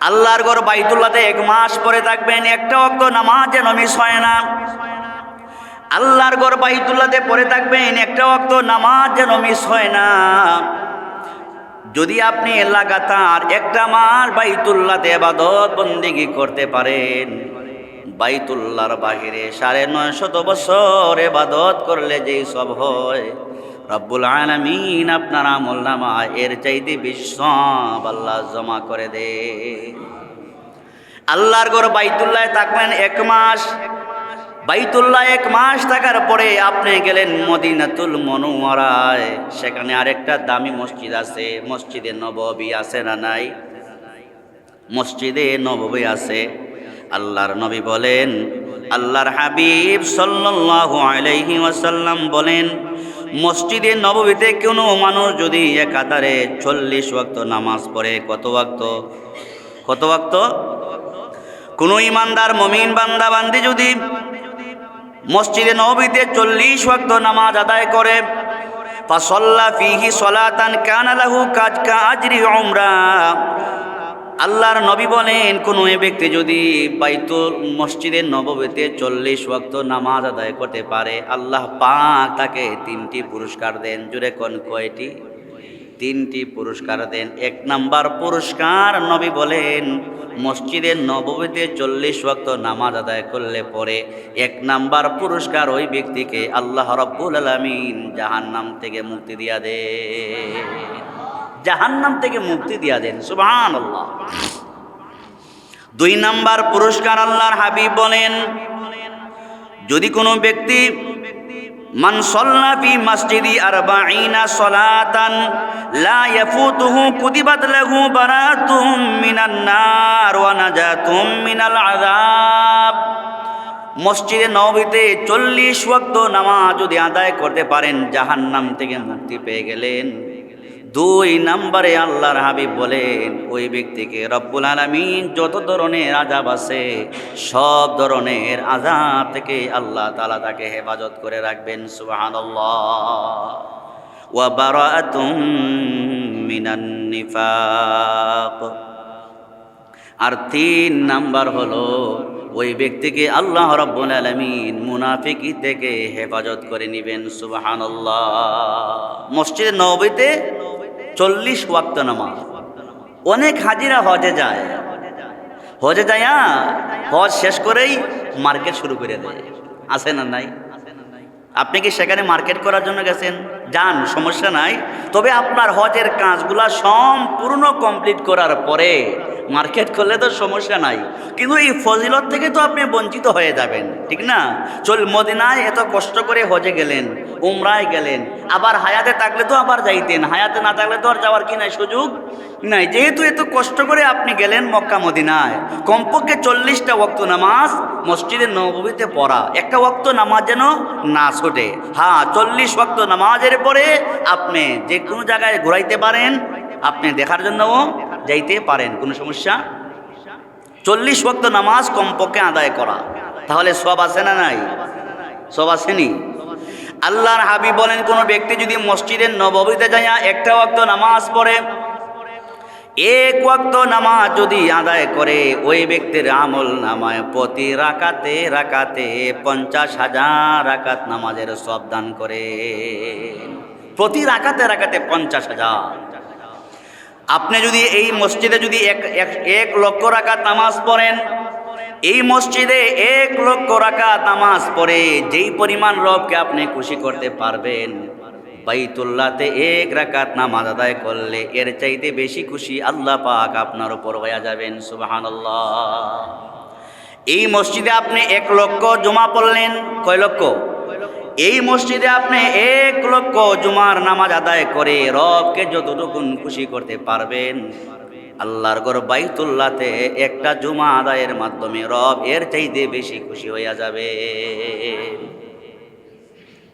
আল্লাহর ঘর বাইতুল্লাতে এক মাস পরে থাকবেন, একটা অক্ত নামাজ যেন মিস হয় না। আল্লাহর ঘর বাইতুল্লাতে পরে থাকবেন, একটা অক্ত নামাজ যেন মিস হয় না। যদি আপনি লাগাতার একটা মাস বাইতুল্লাতে এবাদত বন্দিগি করতে পারেন বাইতুল্লার বাহিরে সাড়ে নয় শত বছর এবাদত করলে যেই সব হয় রব্বুল আলামিন আপনার আমল নামা এর চাইতে বিশ্ব আল্লাহ জমা করে দে। আল্লাহর ঘর বাইতুল্লায় থাকবেন এক মাস। বাইতুল্লাহ এক মাস থাকার পরে আপনি গেলেন মদিনাতুল মনোয়ারায়। সেখানে আরেকটা দামি মসজিদ আছে, মসজিদে নববী আছে না নাই? মসজিদে নববী আছে। আল্লাহর নবী বলেন, আল্লাহর হাবিব সাল্লাল্লাহু আলাইহি ওয়াসাল্লাম বলেন মসজিদে নববীতে কোনো মানুষ যদি একাধারে চল্লিশ ওয়াক্ত নামাজ পড়ে, কত ওয়াক্ত? কত ওয়াক্ত? কোনো ইমানদার, মমিন বান্দা বান্দি যদি মসজিদে নবীতে চল্লিশ ওয়াক্ত নামাজ আদায় করে, ফাসল্লা ফিহি সলাতান কানা লাহু কাজ কাজরি উমরা। আল্লাহর নবী বলেন, কোনো ব্যক্তি যদি বাইতুল মসজিদের নববীতে চল্লিশ ওয়াক্ত নামাজ আদায় করতে পারে, আল্লাহ পাক তাকে তিনটি পুরস্কার দেন। জুড়ে কোন কয়টি? তিনটি পুরস্কার দেন। এক নাম্বার পুরস্কার নবী বলেন, মসজিদের নববীতে চল্লিশ ওয়াক্ত নামাজ আদায় করলে পরে এক নাম্বার পুরস্কার ওই ব্যক্তিকে আল্লাহ রব্বুল আলমিন জাহান্নাম থেকে মুক্তি দিয়া দে জাহান্নাম থেকে মুক্তি দিয়া দেন। সুবহান আল্লাহ দুই নাম্বার পুরস্কার আল্লাহর হাবিব বলেন, যদি কোনো ব্যক্তি মসজিদি সলাতান, লা ইয়াফুতুহু লাহু মসজিদে নবীতে চল্লিশ নামাজ যদি আদায় করতে পারেন, জাহান্নাম থেকে মুক্তি পেয়ে গেলেন। দুই নম্বরে আল্লাহর হাবিব বলেন, ওই ব্যক্তিকে রব্বুল আলমিন যত ধরনের আজাব আছে, সব ধরনের আজাব থেকে আল্লাহ তালা তাকে হেফাজত করে রাখবেন সুবাহান আর তিন নাম্বার হলো, ওই ব্যক্তিকে আল্লাহ রব্বুল আলমিন মুনাফিকি থেকে হেফাজত করে নিবেন সুবাহান মসজিদে নবীতে চল্লিশ ওয়াক্ত নামাজ। অনেক হাজিরা হজে যায়। হজে যায় হজ শেষ করেই মার্কেট শুরু করে দেয়। আছে না নাই? আপনি কি সেখানে মার্কেট করার জন্য গেছেন? যান, সমস্যা নাই। তবে আপনার হজের কাজগুলা সম্পূর্ণ কমপ্লিট করার পরে মার্কেট করলে তো সমস্যা নাই। কিন্তু এই ফজিলত থেকে তো আপনি বঞ্চিত হয়ে যাবেন, ঠিক না? চল মদিনায় এত কষ্ট করে হজে গেলেন। উমরায় গেলেন। আবার হায়াতে থাকলে তো আবার যাইতেন। হায়াতে না থাকলে তো আর যাওয়ার কি নাই? সুযোগ নাই। যেহেতু এত কষ্ট করে আপনি গেলেন মক্কা মদিনায়, কমপক্ষে চল্লিশটা ওক্ত নামাজ মসজিদের নবীতে পড়া। একটা ওক্ত নামাজ যেন না ছোটে। হ্যাঁ চল্লিশ ওক্ত নামাজের পরে আপনি যে কোনো জায়গায় ঘুরাইতে পারেন, আপনি দেখার জন্যও যাইতে পারেন, কোনো সমস্যা? চল্লিশ ওক্ত নামাজ কমপক্ষে আদায় করা। তাহলে সব আছে না নাই? সব আসেনি আল্লাহর হাবি বলেন, কোনো ব্যক্তি যদি মসজিদের নববীতে যাইয়া একটা ওয়াক্ত নামাজ পড়ে, এক ওয়াক্ত নামাজ যদি আদায় করে, ওই ব্যক্তির আমল নামায় প্রতি রাকাতে রাকাতে পঞ্চাশ হাজার রাকাত নামাজের সব দান করে। প্রতি রাকাতে রাকাতে পঞ্চাশ হাজার। আপনি যদি এই মসজিদে যদি এক এক লক্ষ রাকাত নামাজ পড়েন এই মসজিদে এক লক্ষ রাকাত নামাজ পড়ে, যেই পরিমাণ রবকে আপনি খুশি করতে পারবেন। বাইতুল্লাতে এক রাকাত নামাজ আদায় করলে এর চাইতে বেশি খুশি আল্লাহ পাক আপনার উপর হয়ে যাবেন সুবাহান এই মসজিদে আপনি এক লক্ষ জমা পড়লেন, কয় লক্ষ? এই মসজিদে আপনি এক লক্ষ জুমার নামাজ আদায় করে রবকে যতটুকুন খুশি করতে পারবেন। আল্লাহর গর বাইতুল্লাতে একটা জুমা আদায়ের মাধ্যমে রব এর চাইতে বেশি খুশি হইয়া যাবে।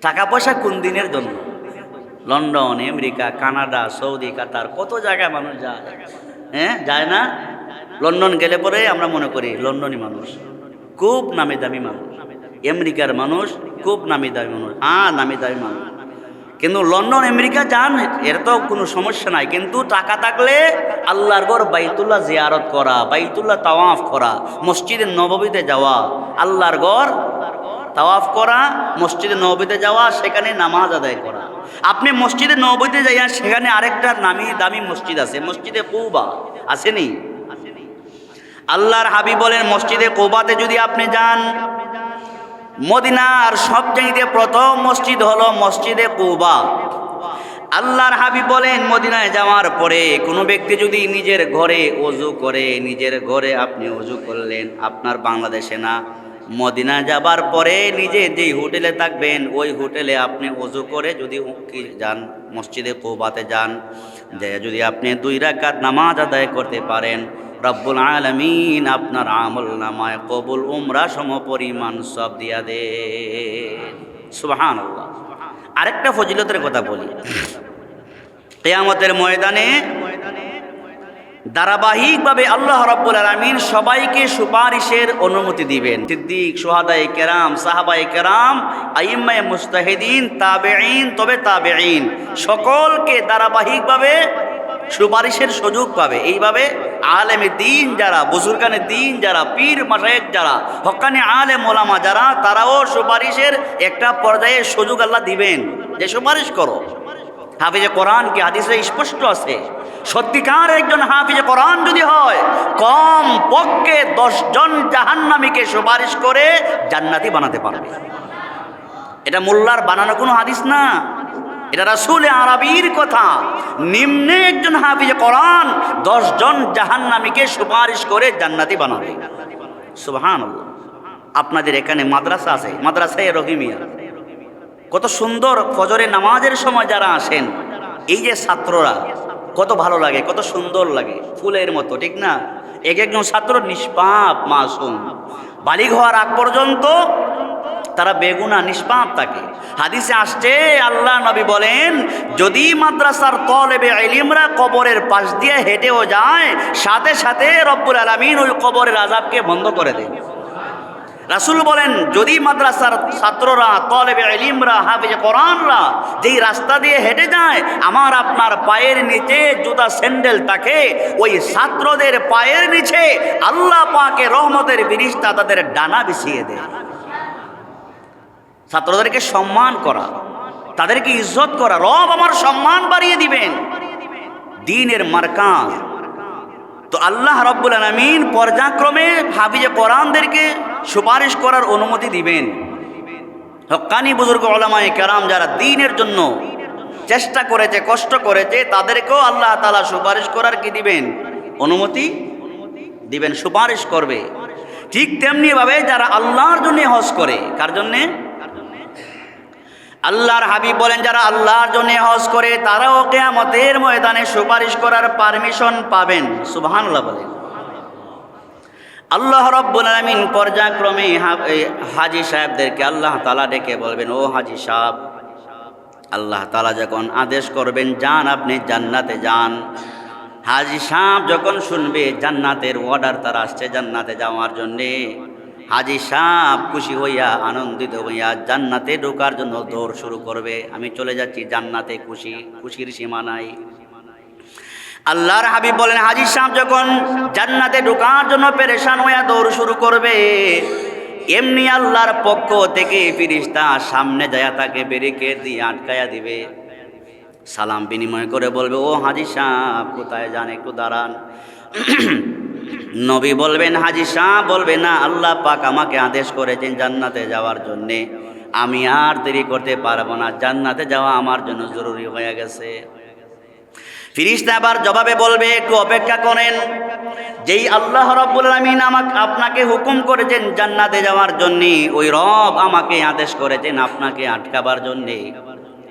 টাকা পয়সা কোন দিনের জন্য? London, America, Canada, Saudi, Qatar, কত জায়গায় মানুষ যায়? হ্যাঁ যায় না? লন্ডন গেলে পরে আমরা মনে করি লন্ডনই মানুষ। খুব নামি দামি মানুষ। আমেরিকার মানুষ খুব নামি দামি মানুষ। হ্যাঁ নামি দামি মানুষ। কিন্তু লন্ডন, আমেরিকা যান, এর তো কোনো সমস্যা নাই। কিন্তু টাকা থাকলে আল্লাহর ঘর বাইতুল্লাহ জিয়ারত করা, বাইতুল্লাহ তাওয়াফ করা মসজিদের নববীতে যাওয়া, আল্লাহর ঘর তাওয়াফ করা, মসজিদে নবীতে যাওয়া, সেখানে নামাজ আদায় করা। আপনি মসজিদে নবীতে যাইয়া সেখানে আরেকটা নামি দামি মসজিদ আছে, মসজিদে কৌবা, আসেনি? আল্লাহর হাবি বলেন, মসজিদে কৌবাতে যদি আপনি যান মদিনার সবচাইতে প্রথম মসজিদ হলো মসজিদে কৌবা। আল্লাহর হাবিব বলেন, মদিনায় যাওয়ার পরে কোনো ব্যক্তি যদি নিজের ঘরে অজু করে, নিজের ঘরে আপনি অজু করলেন, আপনার বাংলাদেশে না মদিনা যাবার পরে নিজে যেই হোটেলে থাকবেন, ওই হোটেলে আপনি অজু করে যদি যান, মসজিদে কৌবাতে যান, যে যদি আপনি দুই রাকাত নামাজ আদায় করতে পারেন রব্বুল আলমিন আপনার আমল নামায় কবুল, উমরা, সম পরিমাণ সব দিয়া দে। সুবাহান আরেকটা ফজিলতের কথা বলি। কেয়ামতের ময়দানে ধারাবাহিকভাবে আল্লাহ রাব্বুল আলামিন সবাইকে সুপারিশের অনুমতি দিবেন। সিদ্দিক, সোহাদাই কেরাম, সাহাবাই কেরাম, আইম্মায় মুস্তাহিদিন, তাবেঈন, তবে তাবেঈন, সকলকে ধারাবাহিকভাবে সুপারিশের সুযোগ পাবে। এইভাবে আলেমে দিন যারা বুজুর্গানে দিন যারা, পীর মাসায়েক যারা, হকানি আলেম ওলামা যারা, তারাও সুপারিশের একটা পর্যায়ে সুযোগ আল্লাহ দিবেন। যে সুপারিশ করো। হাফিজে কোরআন কি হাদিসে স্পষ্ট আছে। সত্যিকার একজন হাফিজে কোরআন যদি হয়, কম পক্ষে দশজন জাহান্নামীকে সুপারিশ করে জান্নাতি বানাতে পারবে। এটা মোল্লার বানানো কোনো হাদিস না। এটা রাসুল আরবির কথা। নিম্নে একজন হাফিজে কোরআন, দশজন জাহান্নামীকে সুপারিশ করে জান্নাতি বানাবে। সুবহান আপনাদের এখানে মাদ্রাসা আছে, মাদ্রাসায় রহিমিয়া। কত সুন্দর ফজরে নামাজের সময় যারা আসেন, এই যে ছাত্ররা, কত ভালো লাগে, কত সুন্দর লাগে, ফুলের মতো, ঠিক না? এক একজন ছাত্র নিষ্পাপ, মাসুম। হওয়ার আগ পর্যন্ত তারা বেগুনা নিষ্পাপ থাকে হাদিসে আসছে, আল্লাহ নবী বলেন, যদি মাদ্রাসার তলেবে এলিমরা কবরের পাশ দিয়ে হেঁটেও যায়, সাথে সাথে রব্বুল আলমিন ওই কবরের আজাবকে বন্ধ করে দেয় রাসুল বলেন, যদি মাদ্রাসার ছাত্ররা, তলেবে এলিমরা হাফিজে কোরআনরা যেই রাস্তা দিয়ে হেঁটে যায়, আমার আপনার পায়ের নিচে জুতা স্যান্ডেল থাকে, ওই ছাত্রদের পায়ের নিচে আল্লাহ পাকে রহমতের বিরিশটা তাদের ডানা বিছিয়ে দেয়। ছাত্রদেরকে সম্মান করা, তাদেরকে ইজ্জত করা, রব আমার সম্মান বাড়িয়ে দিবেন। দিনের মার্কাজ। তো আল্লাহ রব্বুল আলমিন পর্যাক্রমে হাফিজে কোরআনদেরকে সুপারিশ করার অনুমতি দিবেন। হকানি বুজুর্গ ওলামাই কেরাম যারা দিনের জন্য চেষ্টা করেছে, কষ্ট করেছে, তাদেরকেও আল্লাহ তালা সুপারিশ করার কি দিবেন? অনুমতি দিবেন, সুপারিশ করবে। ঠিক তেমনিভাবে যারা আল্লাহর জন্যে হজ করে, কার জন্যে? আল্লাহর হাবিব বলেন, যারা আল্লাহর জন্য হজ করে, তারাও কেয়ামতের ময়দানে সুপারিশ করার পারমিশন পাবেন। সুবহানাল্লাহ বলেন। আল্লাহ রব্বুল আলমিন পর্যায়ক্রমে হাজি সাহেবদেরকে আল্লাহ তালা ডেকে বলবেন, ও হাজি সাহেব, আল্লাহ তালা যখন আদেশ করবেন, যান আপনি জান্নাতে যান। হাজি সাহেব যখন শুনবে, জান্নাতের অর্ডার তার আসছে জান্নাতে যাওয়ার জন্যে হাজি সাহেব খুশি হইয়া, আনন্দিত হইয়া জান্নাতে ঢোকার জন্য দৌড় শুরু করবে। আমি চলে যাচ্ছি জান্নাতে খুশি, খুশির সীমা নাই আল্লাহর হাবিব বলেন হাজির সাহেব যখন জান্নাতে ঢোকার জন্য পেরেশান হইয়া দৌড় শুরু করবে, এমনি আল্লাহর পক্ষ থেকে ফিরিস্তা সামনে যায় তাকে ব্যারিকেড দিয়ে আটকায়া দিবে। সালাম বিনিময় করে বলবে, ও হাজি সাহেব, কোথায় যান? একটু দাঁড়ান। নবী বলবেন, হাজি সাহেব বলবে, না, আল্লাহ পাক আমাকে আদেশ করেছেন জান্নাতে যাওয়ার জন্যে। আমি আর দেরি করতে পারব না, জান্নাতে যাওয়া আমার জন্য জরুরি হয়ে গেছে। ফিরিস্তা আবার জবাবে বলবে, একটু অপেক্ষা করেন। যেই আল্লাহ রব্বুল আলমিন আমাকে, আপনাকে হুকুম করেছেন জান্নাতে যাওয়ার জন্যে, ওই রব আমাকে আদেশ করেছেন আপনাকে আটকাবার জন্যে।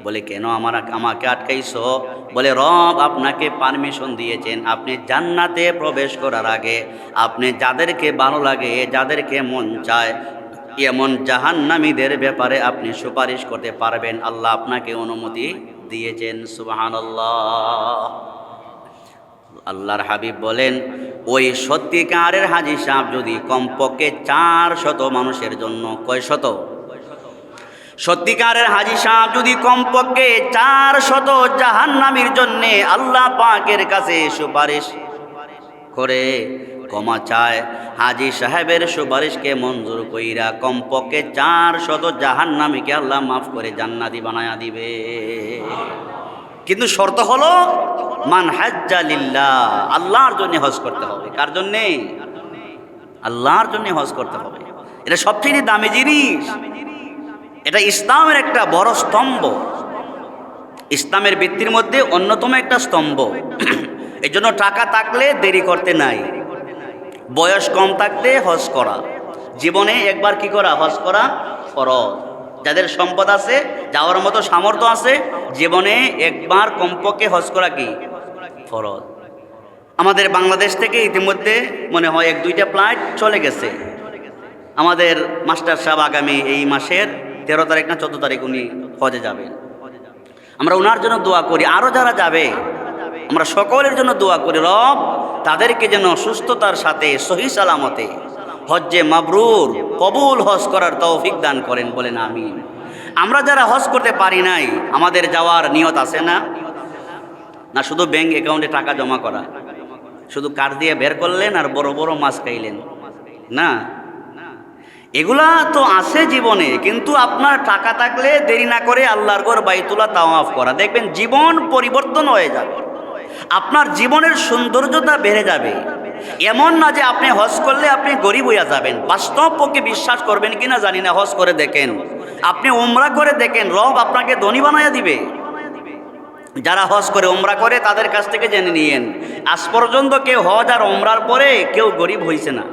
বলে, কেন আমার আমাকে আটকাইছো? বলে, রব আপনাকে পারমিশন দিয়েছেন। আপনি জান্নাতে প্রবেশ করার আগে আপনি যাদেরকে ভালো লাগে, যাদেরকে মন চায়, এমন জাহান্নামীদের ব্যাপারে আপনি সুপারিশ করতে পারবেন। আল্লাহ আপনাকে অনুমতি দিয়েছেন। সুবাহান আল্লাহর হাবিব বলেন, ওই সত্যিকারের হাজি সাহেব যদি কমপক্ষে চার শত মানুষের জন্য কয় শত সত্যিকারের হাজি সাহেব যদি কমপক্ষে চার শত জাহান্নামির জন্যে আল্লাহ পাকের কাছে সুপারিশ করে, ক্ষমা চায়, হাজি সাহেবের সুপারিশকে মঞ্জুর কইরা কমপক্ষে চার শত জাহান্নামীকে আল্লাহ মাফ করে জান্নাতি বানায়া দিবে। কিন্তু শর্ত হলো, মান হাজ্জালিল্লাহ আল্লাহর জন্য হজ করতে হবে। কার জন্যে? আল্লাহর জন্য হজ করতে হবে। এটা সবচেয়ে দামি জিনিস। এটা ইসলামের একটা বড় স্তম্ভ। ইসলামের ভিত্তির মধ্যে অন্যতম একটা স্তম্ভ। এই জন্য টাকা থাকলে দেরি করতে নাই। বয়স কম থাকলে হজ করা। জীবনে একবার কি করা? হজ করা ফরজ। যাদের সম্পদ আছে, যাওয়ার মতো সামর্থ্য আছে, জীবনে একবার কমপক্ষে হজ করা কি? ফরজ। আমাদের বাংলাদেশ থেকে ইতিমধ্যে মনে হয় এক দুইটা ফ্লাইট চলে গেছে। আমাদের মাস্টার সাহেব আগামী এই মাসের তেরো তারিখ না চোদ্দ তারিখ উনি হজে যাবেন। আমরা ওনার জন্য দোয়া করি। আরও যারা যাবে, আমরা সকলের জন্য দোয়া করি, রব তাদেরকে যেন সুস্থতার সাথে, সহি সালামতে হজ্জে মাবরুর কবুল হজ করার তৌফিক দান করেন বলেন আমি আমরা যারা হজ করতে পারি নাই, আমাদের যাওয়ার নিয়ত আছে না? না শুধু ব্যাংক অ্যাকাউন্টে টাকা জমা করা। শুধু কার দিয়ে বের করলেন আর বড় বড় মাছ খাইলেন। না এগুলা তো আছে জীবনে, কিন্তু আপনার টাকা থাকলে দেরি না করে আল্লাহর ঘর বাইতুল্লাহ তাওয়াফ করা। দেখবেন জীবন পরিবর্তন হয়ে যাবে। আপনার জীবনের সৌন্দর্যতা বেড়ে যাবে। এমন না যে আপনি হজ করলে আপনি গরিব হইয়া যাবেন। বাস্তব পক্ষে বিশ্বাস করবেন কিনা জানি না, হজ করে দেখেন। আপনি উমরা করে দেখেন, রব আপনাকে ধনী বানাইয়া দিবে। যারা হজ করে ওমরা করে, তাদের কাছ থেকে জেনে নিয়েন। আজ পর্যন্ত কেউ হজ আর ওমরার পরে কেউ গরিব হয়েছে না।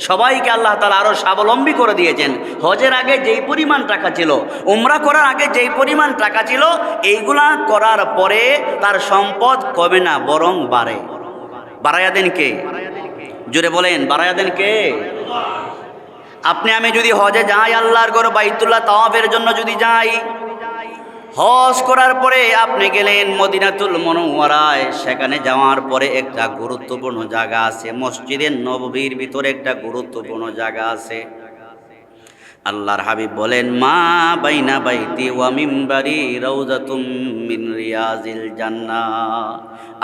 সবাইকে আল্লাহ তালা আরও স্বাবলম্বী করে দিয়েছেন। হজের আগে যেই পরিমাণ টাকা ছিল, উমরা করার আগে যেই পরিমাণ টাকা ছিল, এইগুলা করার পরে তার সম্পদ কমে না বরং বাড়ে। বাড়াইয়া দেন কে? জুড়ে বলেন, বাড়াইয়া দেন কে? আপনি আমি যদি হজে যাই, আল্লাহর গড় বাইতুল্লাহ তাওয়াফের জন্য যদি যাই হজ করার পরে আপনি গেলেন মদিনাতুল মনোয়ারায়। সেখানে যাওয়ার পরে একটা গুরুত্বপূর্ণ জায়গা আছে। মসজিদের নববীর ভিতরে একটা গুরুত্বপূর্ণ জায়গা আছে। আল্লাহর হাবিব বলেন, মা বাইনা বাইতি ওয়া মিম্বারি রৌজাতুম মিন রিয়াজিল জান্নাহ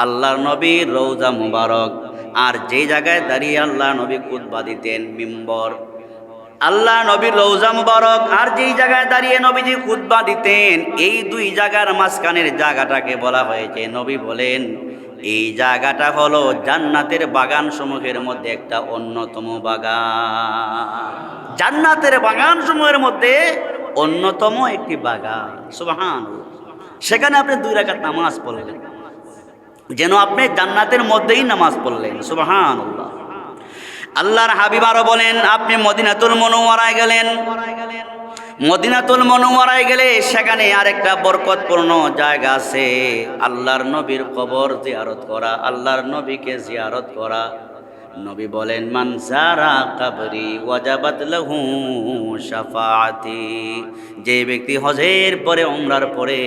আল্লাহর নবীর রৌজা মুবারক। আর যে জায়গায় দাঁড়িয়ে আল্লাহ নবী কুতবা দিতেন মিম্বর আল্লাহ নবীর রৌজা মুবারক আর যেই জায়গায় দাঁড়িয়ে নবীজি খুতবা দিতেন, এই দুই জায়গার মাঝখানের জায়গাটাকে বলা হয়েছে। নবী বলেন, এই জায়গাটা হলো জান্নাতের বাগান সমূহের মধ্যে একটা অন্যতম বাগান। জান্নাতের বাগান সমূহের মধ্যে অন্যতম একটি বাগান। সুবাহান সেখানে আপনি দুই রাকাত নামাজ পড়লেন। যেন আপনি জান্নাতের মধ্যেই নামাজ পড়লেন। সুবাহান আল্লাহর হাবিব আরও বলেন, আপনি মদিনাতুল মনোয়ারায় গেলেন। মদিনাতুল মনোয়ারায় গেলে সেখানে আরেকটা বরকতপূর্ণ জায়গা আছে। আল্লাহর নবীর কবর জিয়ারত করা, আল্লাহর নবীকে জিয়ারত করা। নবী বলেন, মান যারা কাবরি ওয়াজাবাত লাহু শাফাআতি। যে ব্যক্তি হজের পরে, উমরার পরে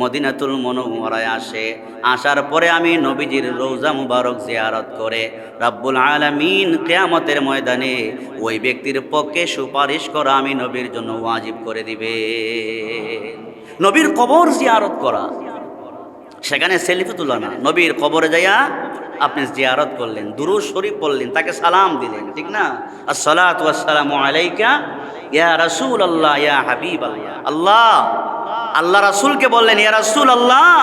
মদিনাতুল মনোহরায় আসে, আসার পরে আমি নবীজির রৌজা মুবারক জিয়ারত করে, রাব্বুল আলামিন, কিয়ামতের ময়দানে ওই ব্যক্তির পক্ষে সুপারিশ করা আমি নবীর জন্য ওয়াজিব করে দিবে। নবীর কবর জিয়ারত করা, সেখানে সেলফি তোলা না নবীর কবরে যাইয়া আপনি জিয়ারত করলেন, দুরুদ শরীফ পড়লেন, তাকে সালাম দিলেন, ঠিক না? আসসালামু আলাইকা ইয়া রাসূল আল্লাহ ইয়া হাবিব আল্লাহ আল্লাহ আল্লাহ রাসূলকে বললেন, ইয়া রাসূল আল্লাহ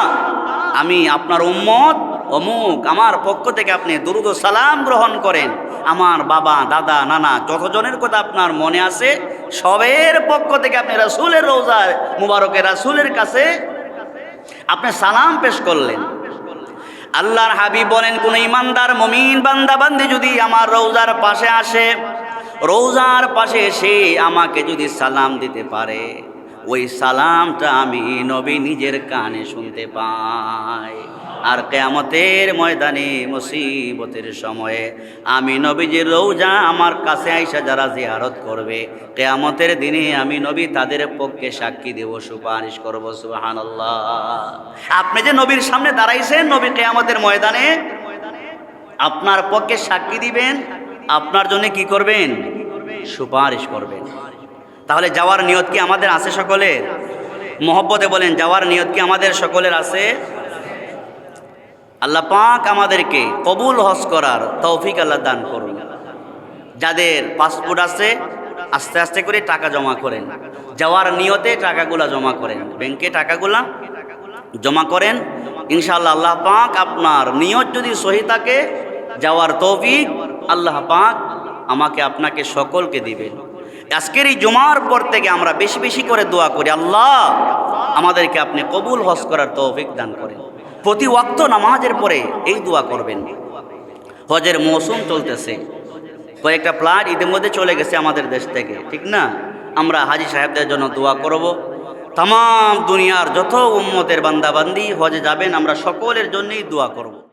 আমি আপনার উম্মত, অমুক, আমার পক্ষ থেকে আপনি দুরুদ সালাম গ্রহণ করেন। আমার বাবা, দাদা, নানা, যতজনের কথা আপনার মনে আছে, সবের পক্ষ থেকে আপনি রাসূলের রোজার মুবারকের রাসূলের কাছে আপনি সালাম পেশ করলেন। আল্লাহর হাবিব বলেন, কোন ইমানদার, মমিন বান্দা বান্দি যদি আমার রৌজার পাশে আসে রৌজার পাশে এসে আমাকে যদি সালাম দিতে পারে, ওই সালামটা আমি নবী নিজের কানে শুনতে পাই। আর কেয়ামতের ময়দানে মুসিবতের সময়ে আমি নবীজির রৌজা আমার কাছে আইসা যারা জিয়ারত করবে, কেয়ামতের দিনে আমি নবী তাদের পক্ষে সাক্ষী দেব, সুপারিশ করব সুবাহান আপনি যে নবীর সামনে দাঁড়াইছেন, নবী কেয়ামতের ময়দানে আপনার পক্ষে সাক্ষী দিবেন, আপনার জন্য কি করবেন? সুপারিশ করবেন। তাহলে যাওয়ার নিয়ত কি আমাদের আছে সকলের? মহব্বতে বলেন, যাওয়ার নিয়ত কি আমাদের সকলের আছে? আল্লাহ পাক আমাদেরকে কবুল হজ করার তৌফিক আল্লাহ দান করুন। যাদের পাসপোর্ট আছে, আস্তে আস্তে করে টাকা জমা করেন। যাওয়ার নিয়তে টাকাগুলা জমা করেন। ব্যাংকে টাকাগুলা জমা করেন। ইনশাআল্লাহ আল্লাহ পাক আপনার নিয়ত যদি সহি থাকে, যাওয়ার তৌফিক আল্লাহ পাক আমাকে আপনাকে সকলকে দিবেন। আজকের এই জমার পর থেকে আমরা বেশি বেশি করে দোয়া করি, আল্লাহ আমাদেরকে আপনি কবুল হজ করার তৌফিক দান করেন। প্রতি ওয়াক্ত নামাজের পরে এই দোয়া করবেন। হজের মৌসুম চলতেছে। কয়েকটা প্লাট ইতিমধ্যে চলে গেছে আমাদের দেশ থেকে, ঠিক না? আমরা হাজি সাহেবদের জন্য দোয়া করব। তাম দুনিয়ার যত উম্মতের বান্দাবান্দি হজে যাবেন, আমরা সকলের জন্যই দোয়া করব।